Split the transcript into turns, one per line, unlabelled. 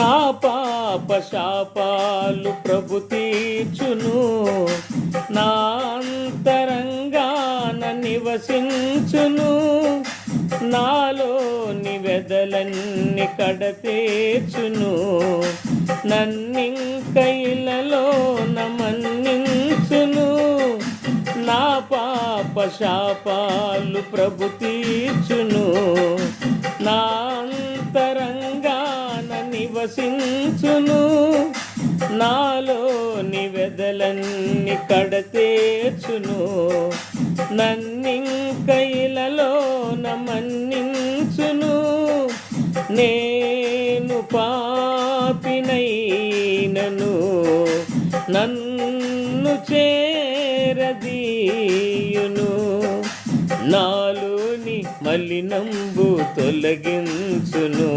నా పాప శాపాలు ప్రభు తీర్చును. నా అంతరంగాన నివసించును. నాలోని వెదలన్ని కడతీర్చును. నన్నింకైలలో నమన్నించును నా పాప శాపాలు ప్రభు తీర్చును. నా నివసించును. నాలో వెదలన్ని కడతేర్చును. నన్నింక ఇలలో నమన్నించును నేను పాపినైనను. నన్ను చేరదీయును. నాలోని మలినంబు తొలగించును.